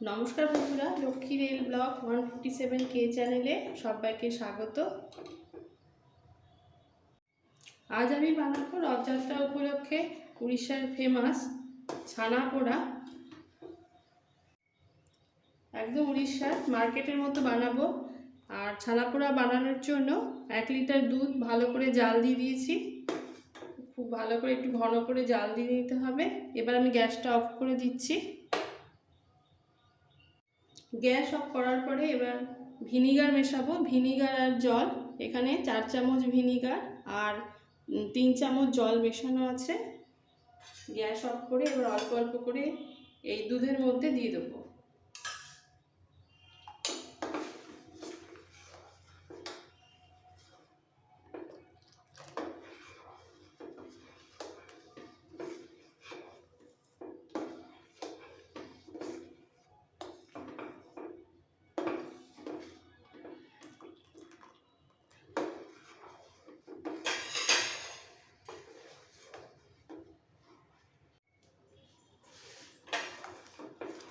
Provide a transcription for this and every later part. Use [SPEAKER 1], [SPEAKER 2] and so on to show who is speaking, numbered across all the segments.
[SPEAKER 1] নমস্কার বন্ধুরা, Lakshmi rail blog one fifty seven কে চ্যানেলে সবাইকে স্বাগত। আজ আমি বানাবো রথযাত্রা উপলক্ষে উড়িষ্যার ফেমাস ছানা পোড়া একদম উড়িষ্যার মার্কেটের মতো বানাবো। আর ছানা পোড়া বানানোর জন্য এক লিটার দুধ ভালো করে জাল দিয়ে দিয়েছি। খুব ভালো করে একটু ঘন করে জাল দিয়ে নিতে হবে। এবার আমি গ্যাসটা অফ করে দিচ্ছি। গ্যাস অফ করার পরে এবার ভিনিগার মেশাবো। ভিনিগার আর জল, এখানে চার চামচ ভিনিগার আর তিন চামচ জল মেশানো আছে। গ্যাস অফ করে এবার অল্প অল্প করে এই দুধের মধ্যে দিয়ে দেবো।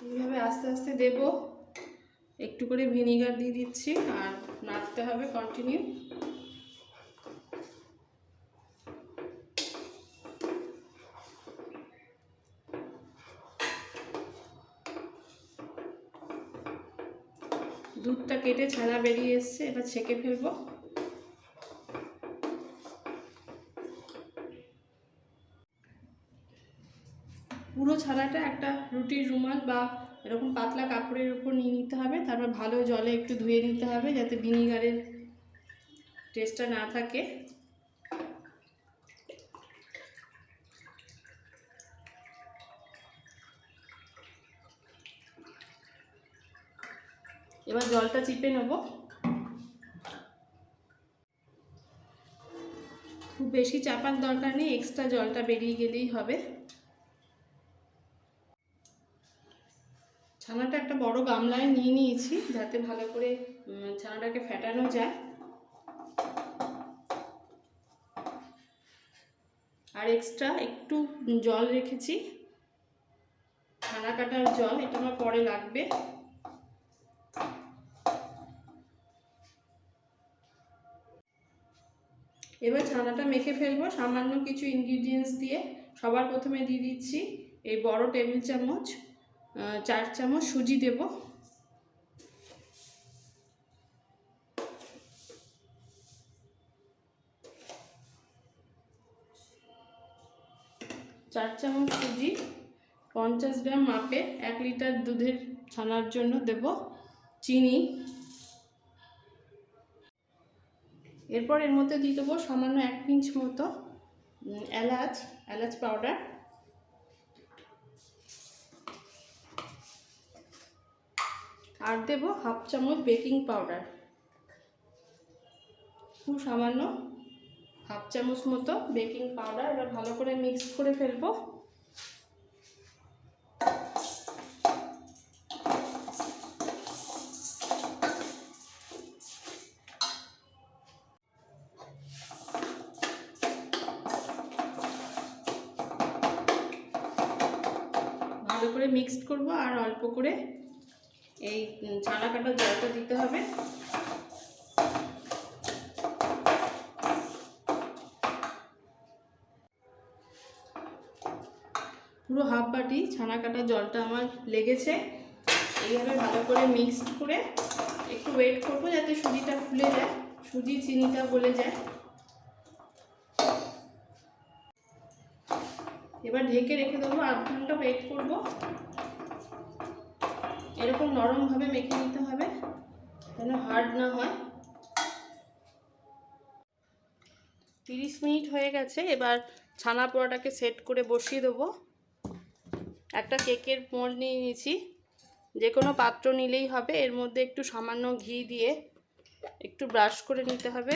[SPEAKER 1] এইভাবে আস্তে আস্তে দেব। একটু করে ভিনিগার দিয়ে দিচ্ছি আর নাড়তে হবে কন্টিনিউ দুধটা কেটে ছানা বেরিয়ে এসছে, এবার ছেঁকে ফেলব। পুরো ছানাটা একটা রুটির রুমাল বা এরকম পাতলা কাপড়ের উপর নিয়ে নিতে হবে। তারপর ভালো জলে একটু ধুয়ে নিতে হবে যাতে ভিনিগারের টেস্টটা না থাকে। এবার জলটা চিপে নেব। খুব বেশি চাপার দরকার নেই এক্সট্রা জলটা বেরিয়ে গেলেই হবে। ছানাটা একটা বড় গামলায় নিয়ে নিয়েছি যাতে ভালো করে ছানাটাকে ফেটানো যায়। আর এক্সট্রা একটু জল রেখেছি। ছানা কাটার জল, এটা আমার পরে লাগবে। এবার ছানাটা মেখে ফেলব, সামান্য কিছু ইনগ্রিডিয়েন্টস দিয়ে। সবার প্রথমে দিয়ে দিচ্ছি এই বড় টেবিল চামচ। চার চামচ সুজি দেব। চার চামচ সুজি, পঞ্চাশ গ্রাম মাপে এক লিটার দুধের ছানার জন্য দেব চিনি। এরপর এর মধ্যে দিয়ে দেবো সামান্য এক পিঞ্চ মতো এলাচ এলাচ পাউডার। আর দেব হাফ চামচ বেকিং পাউডার। খুব সামান্য হাফ চামচ মতো বেকিং পাউডার এবার ভালো করে মিক্স করে ফেলব। ভালো করে মিক্সড করব আর অল্প করে এই ছানা কাটার জলটা দিতে হবে। পুরো হাফ বাটি ছানা কাটার জলটা আমার লেগেছে। এইভাবে ভালো করে মিক্সড করে একটু ওয়েট করব যাতে সুজিটা ফুলে যায়। সুজি চিনিটা গলে যায়। এবার ঢেকে রেখে দেবো, আধ ঘণ্টা ওয়েট করব। এরকম নরমভাবে মেখে নিতে হবে, যেন হার্ড না হয়। তিরিশ মিনিট হয়ে গেছে, এবার ছানা পোড়াটাকে সেট করে বসিয়ে দেবো। একটা কেকের মোল্ড নিয়ে নিয়েছি, যে কোনো পাত্র নিলেই হবে, এর মধ্যে একটু সামান্য ঘি দিয়ে একটু ব্রাশ করে নিতে হবে।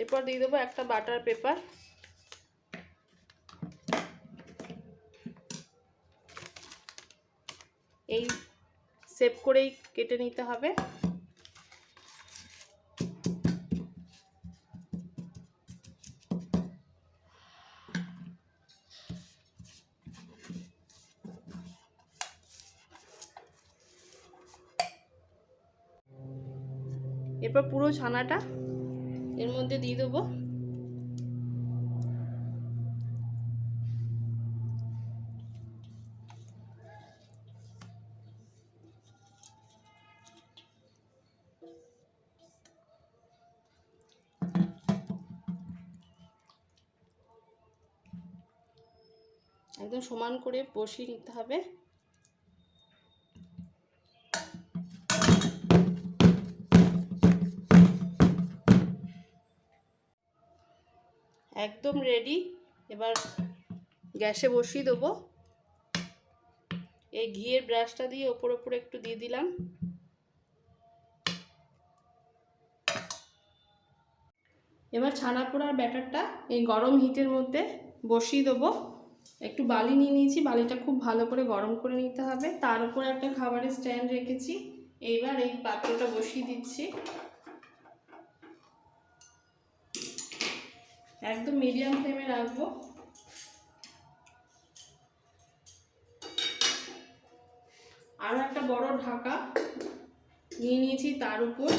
[SPEAKER 1] এরপর দিয়ে দেবো একটা বাটার পেপার। এই সেভ করেই কেটে নিতে হবে। এরপর পুরো ছানাটা এর মধ্যে দিয়ে দেবো। একদম সমান করে বসিয়ে নিতে হবে। একদম রেডি এবার গ্যাসে বসিয়ে দেবো। এই ঘিয়ের ব্রাশটা দিয়ে ওপর ওপরে একটু দিয়ে দিলাম। এবার ছানা পোড়ার ব্যাটারটা এই গরম হিটের মধ্যে বসিয়ে দেবো। একটু বালি নিয়ে নিয়েছি, বালিটা খুব ভালো করে গরম করে নিতে হবে। তার উপরে একটা খাবারের স্ট্যান্ড রেখেছি। এইবার এই পাত্রটা বসিয়ে দিচ্ছি। একদম মিডিয়াম ফ্লেমে রাখব। আরও একটা বড় ঢাকা নিয়ে নিয়েছি তার উপর।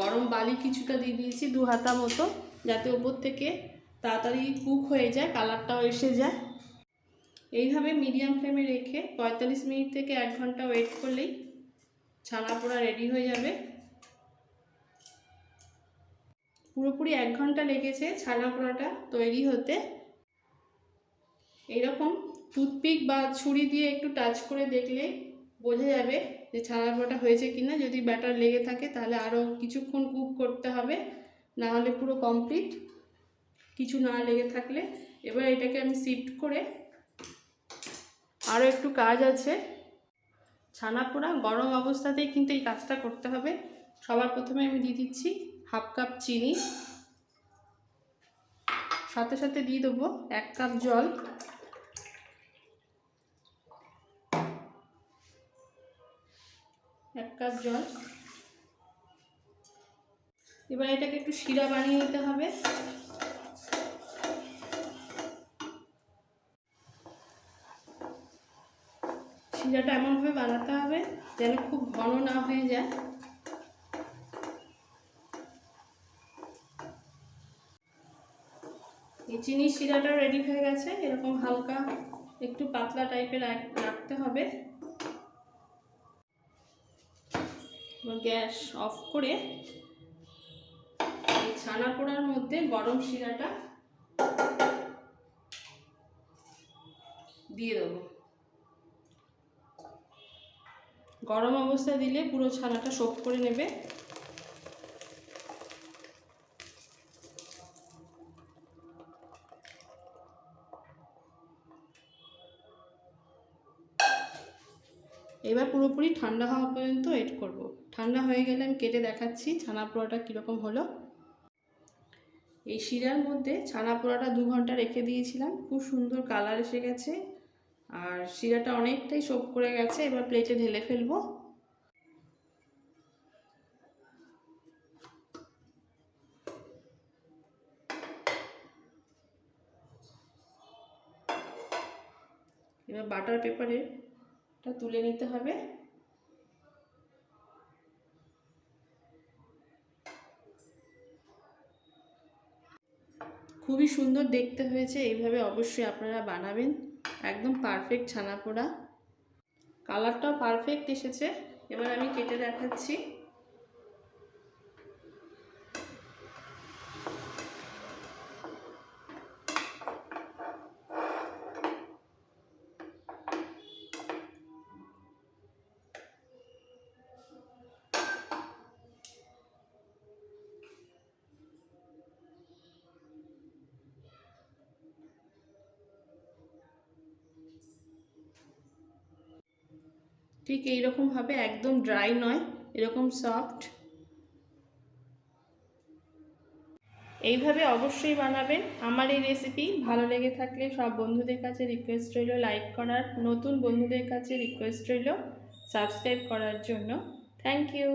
[SPEAKER 1] গরম বালি কিছুটা দিয়ে দিয়েছি দু হাতা মতো, যাতে উপর থেকে তাড়াতাড়ি কুক হয়ে যায় কালারটাও এসে যায়। এইভাবে মিডিয়াম ফ্লেমে রেখে পঁয়তাল্লিশ মিনিট থেকে এক ঘণ্টা ওয়েট করলেই ছানা পোড়া রেডি হয়ে যাবে। পুরোপুরি এক ঘণ্টা লেগেছে ছানা পোড়াটা তৈরি হতে। এরকম টুথপিক বা ছুরি দিয়ে একটু টাচ করে দেখলে বোঝা যাবে যে ছানা পোড়াটা হয়েছে কিনা। যদি ব্যাটার লেগে থাকে তাহলে আরও কিছুক্ষণ কুক করতে হবে, না হলে পুরো কমপ্লিট কিছু না লেগে থাকলে এবার এটাকে আমি শিফট করে আরও একটু কাজ আছে। ছানা পোড়া গরম অবস্থাতেই কিন্তু এই কাজটা করতে হবে। সবার প্রথমে আমি দিয়ে দিচ্ছি হাফ কাপ চিনি। সাথে সাথে দিয়ে দেবো এক কাপ জল। এক কাপ জল। এবার এটাকে একটু শিরা বানিয়ে নিতে হবে। শিরাটা এমনভাবে বানাতে হবে যেন খুব ঘন না হয়ে যায়। চিনি শিরাটা রেডি হয়ে গেছে। এরকম হালকা একটু পাতলা টাইপের রাখতে হবে। গ্যাস অফ করে ছানা পোড়ার মধ্যে গরম শিরাটা দিয়ে দেবো। গরম অবস্থায় দিলে পুরো ছানাটা সোপ করে নেবে এবার পুরোপুরি ঠান্ডা হওয়া পর্যন্ত ওয়েট করব। ঠান্ডা হয়ে গেলে আমি কেটে দেখাচ্ছি ছানা পোড়াটা কীরকম হলো। এই শিরার মধ্যে ছানা পোড়াটা দু ঘণ্টা রেখে দিয়েছিলাম। খুব সুন্দর কালার এসে গেছে। আর শিরাটা অনেকটাই সোপ করে গেছে, এবার প্লেটে ঢেলে ফেলব। এবার বাটার পেপারেটা তুলে নিতে হবে। খুবই সুন্দর দেখতে হয়েছে, এইভাবে অবশ্যই আপনারা বানাবেন। একদম পারফেক্ট ছানা পোড়া কালারটাও পারফেক্ট এসেছে। এবার আমি কেটে দেখাচ্ছি। ঠিক এইরকমভাবে একদম ড্রাই নয়, এরকম সফট এইভাবে অবশ্যই বানাবেন। আমার এই রেসিপি ভালো লেগে থাকলে সব বন্ধুদের কাছে রিকোয়েস্ট রইল লাইক করার। নতুন বন্ধুদের কাছে রিকোয়েস্ট রইল সাবস্ক্রাইব করার জন্য। Thank you